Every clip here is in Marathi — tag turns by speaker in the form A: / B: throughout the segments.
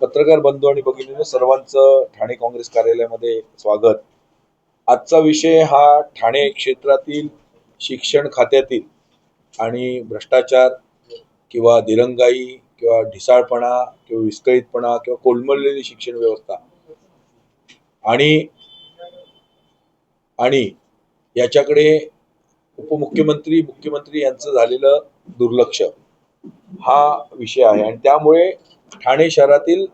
A: पत्रकार बंधू आणि भगिनींनो सर्वांचं ठाणे काँग्रेस कार्यालयामध्ये स्वागत. आजचा विषय हा ठाणे क्षेत्रातील शिक्षण खात्यातील आणि भ्रष्टाचार किंवा दिरंगाई किंवा ढिसाळपणा किंवा विस्कळीतपणा किंवा कोलमडलेली शिक्षण व्यवस्था आणि आणि याच्याकडे उपमुख्यमंत्री मुख्यमंत्री यांचं झालेलं दुर्लक्ष हा विषय आहे. आणि त्यामुळे ठाणे शहरातील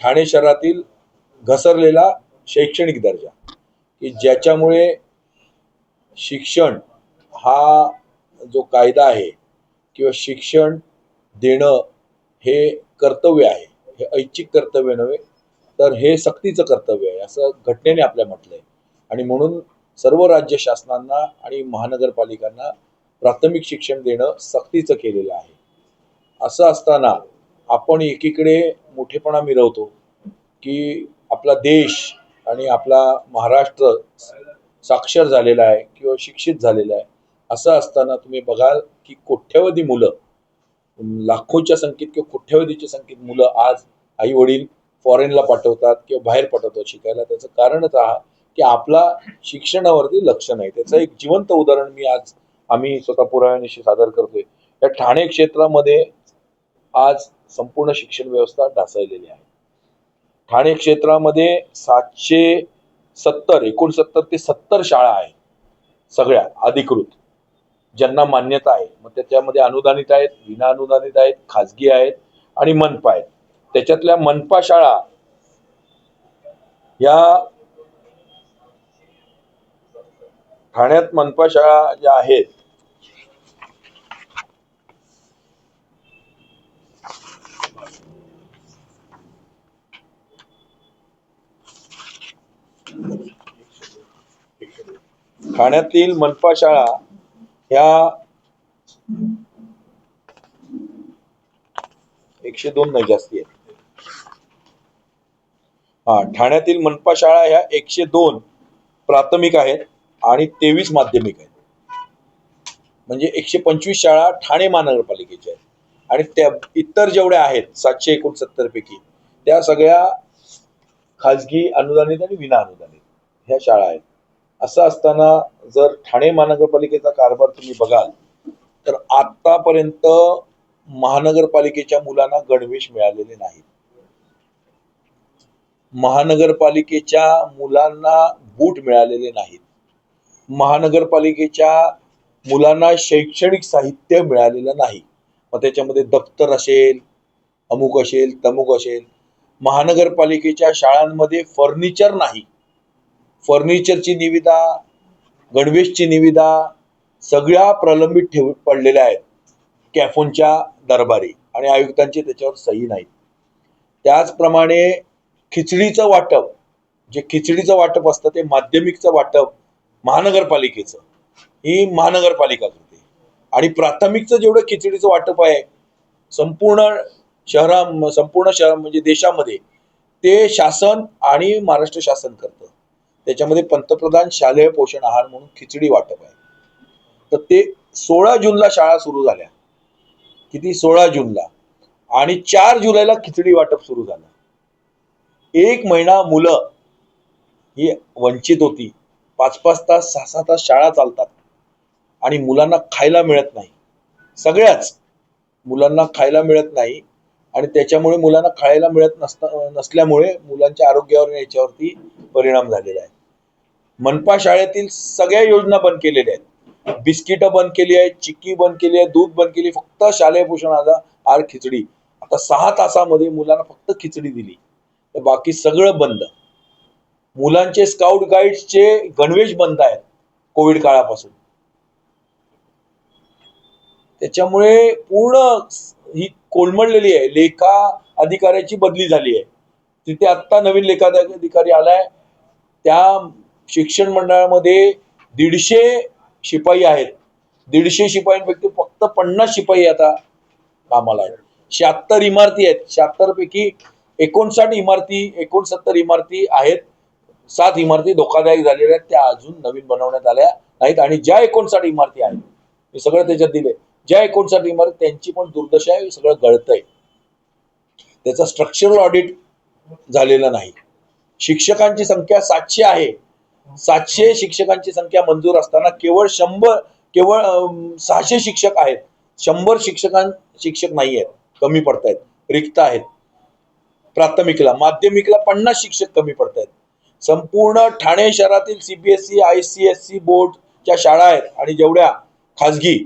A: ठाणे शहरातील घसरलेला शैक्षणिक दर्जा की ज्याच्यामुळे शिक्षण हा जो कायदा आहे किंवा शिक्षण देणं हे कर्तव्य आहे हे ऐच्छिक कर्तव्य नव्हे तर हे सक्तीचं कर्तव्य आहे असं घटनेने आपल्या म्हटलंय. आणि म्हणून सर्व राज्य शासनांना आणि महानगरपालिकांना प्राथमिक शिक्षण देणं सक्तीचं केलेलं आहे. असं असताना आपण एकीकडे मोठेपणा मिरवतो की आपला देश आणि आपला महाराष्ट्र साक्षर झालेला आहे किंवा शिक्षित झालेला आहे. असं असताना तुम्ही बघाल की कोट्यवधी मुलं लाखोच्या संख्येत किंवा कोट्यवधीच्या संख्येत मुलं आज आई वडील फॉरेनला पाठवतात किंवा बाहेर पाठवतात शिकायला. त्याचं कारणच हा की आपला शिक्षणावरती लक्ष नाही. त्याचं एक जिवंत उदाहरण मी आज आम्ही स्वतः पुराव्यानिशी सादर करतोय. या ठाणे क्षेत्रामध्ये आज संपूर्ण शिक्षण व्यवस्था ढासळलेली आहे. ठाणे क्षेत्रामध्ये सातशे सत्तर एकोणसत्तर ते सत्तर शाळा आहेत. सगळ्या अधिकृत. ज्यांना मान्यता आहे मग त्याच्यामध्ये अनुदानित आहेत विना अनुदानित आहेत खाजगी आहेत आणि मनपा आहेत. त्याच्यातल्या मनपा शाळा या ठाण्यात मनपा शाळा ज्या आहेत ठाण्यातील मनपा शाळा ह्या एकशे दोन नाही जास्ती आहेत. हा ठाण्यातील मनपा शाळा ह्या एकशे दोन प्राथमिक आहेत आणि तेवीस माध्यमिक आहेत. म्हणजे एकशे पंचवीस शाळा ठाणे महानगरपालिकेच्या आहेत. आणि त्या इतर जेवढ्या आहेत सातशे एकोणसत्तर पैकी त्या सगळ्या खाजगी अनुदानित आणि विना अनुदानित ह्या शाळा आहेत. असं असताना जर ठाणे महानगरपालिकेचा कारभार तुम्ही बघाल तर आतापर्यंत महानगरपालिकेच्या मुलांना गणवेश मिळालेले नाहीत. महानगरपालिकेच्या मुलांना बूट मिळालेले नाहीत. महानगरपालिकेच्या मुलांना शैक्षणिक साहित्य मिळालेलं नाही. मग त्याच्यामध्ये दप्तर असेल अमुक असेल तमुक असेल. महानगरपालिकेच्या शाळांमध्ये फर्निचर नाही. फर्निचरची निविदा गणवेशची निविदा सगळ्या प्रलंबित ठेव पडलेल्या आहेत कॅफोनच्या दरबारी आणि आयुक्तांची त्याच्यावर सही नाही. त्याचप्रमाणे खिचडीचं वाटप जे खिचडीचं वाटप असतं ते माध्यमिकचं वाटप महानगरपालिकेचं ही महानगरपालिका करते. आणि प्राथमिकचं जेवढं खिचडीचं वाटप आहे संपूर्ण शहरा संपूर्ण शहर म्हणजे देशामध्ये ते शासन आणि महाराष्ट्र शासन करतं. त्याच्यामध्ये पंतप्रधान शालेय पोषण आहार म्हणून खिचडी वाटप आहे. तर ते सोळा जूनला शाळा सुरू झाल्या. किती? सोळा जूनला. आणि चार जुलैला खिचडी वाटप सुरू झालं. एक महिना मुलं ही वंचित होती. पाच पाच तास सहा सहा तास शाळा चालतात. आणि मुलांना खायला मिळत नाही. सगळ्याच मुलांना खायला मिळत नाही. आणि त्याच्यामुळे मुलांना खायला मिळत नसता नसल्यामुळे मुलांच्या आरोग्यावर याच्यावरती परिणाम झालेला आहे. मनपा शाळेतील सगळ्या योजना बंद केलेल्या आहेत. बिस्किटं बंद केली आहेत चिक्की बंद केली आहे दूध बंद केली फक्त शालेय पोषण आर खिचडी. आता सहा तासामध्ये मुलांना फक्त खिचडी दिली. तर बाकी सगळं बंद. मुलांचे स्काउट गाईडचे गणवेश बंद आहेत कोविड काळापासून. त्याच्यामुळे पूर्ण ही कोलमडलेली आहे. लेखा अधिकाऱ्याची बदली झाली आहे. तिथे आत्ता नवीन लेखा अधिकारी आलाय. त्या शिक्षण मंडळामध्ये दीडशे शिपाई आहेत. दीडशे शिपाईंपैकी फक्त पन्नास शिपाई आता कामाला आहेत. शहात्तर इमारती आहेत. शहात्तर पैकी एकोणसाठ इमारती एकोणसत्तर इमारती आहेत. सात इमारती धोकादायक झालेल्या आहेत. त्या अजून नवीन बनवण्यात आल्या नाहीत आणि ज्या एकोणसाठ इमारती आहेत हे सगळं त्याच्यात दिले. ज्या एकोणसाठ इमारत त्यांची पण दुर्दशा आहे सगळं गळतंय. त्याचा स्ट्रक्चरल ऑडिट झालेलं नाही. शिक्षकांची संख्या सातशे आहे. सातशे शिक्षकांची संख्या मंजूर असताना केवळ शंभर केवळ सहाशे शिक्षक आहेत. शंभर शिक्षकां शिक्षक नाही आहेत. कमी पडतायत. रिक्त आहेत. प्राथमिकला माध्यमिकला पन्नास शिक्षक कमी पडतायत. संपूर्ण ठाणे शहरातील CBSE I C S E बोर्डच्या शाळा आहेत आणि जेवढ्या खाजगी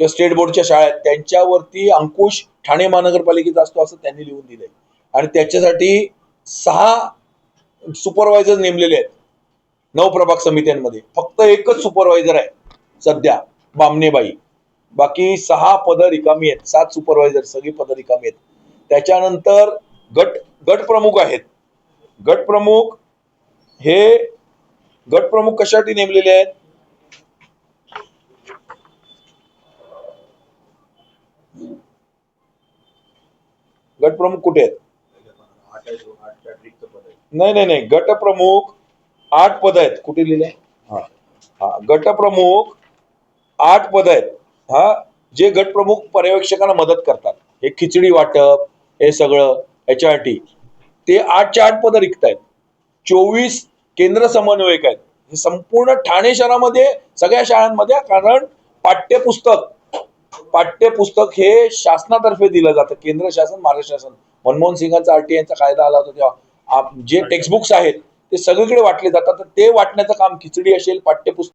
A: किंवा स्टेट बोर्डच्या शाळा आहेत त्यांच्यावरती अंकुश ठाणे महानगरपालिकेचा असतो असं त्यांनी लिहून दिलंय. आणि त्याच्यासाठी सहा सुपरवायझर नेमलेले आहेत. नऊ प्रभाग समित्यांमध्ये. फक्त एकच सुपरवायझर आहे सध्या बामणेबाई. बाकी सहा पदं रिकामी आहेत. सात सुपरवायझर सगळी पदं रिकामी आहेत. त्याच्यानंतर गट गट प्रमुख आहेत. गट प्रमुख हे गट प्रमुख कशासाठी नेमलेले आहेत? गट प्रमुख कुठे आहेत? नाही नाही नाही. गट प्रमुख आठ पद आहेत. कुठे लिहिले? हा. हा. गटप्रमुख आठ पद आहेत. हा. जे गटप्रमुख पर्यवेक्षकांना मदत करतात. हे खिचडी वाटप हे सगळं याच्यासाठी ते आठच्या आठ पद रिक्त आहेत. चोवीस केंद्र समन्वयक आहेत. हे संपूर्ण ठाणे शहरामध्ये सगळ्या शाळांमध्ये कारण पाठ्यपुस्तक पाठ्यपुस्तक हे शासनातर्फे दिलं जातं. केंद्र शासन महाराष्ट्र शासन. मनमोहन सिंगांचा यांचा कायदा आला होता तेव्हा. आप- जे टेक्स्टबुक्स आहेत ते सगळीकडे वाटले जातात. तर ते वाटण्याचं काम खिचडी असेल पाठ्यपुस्तक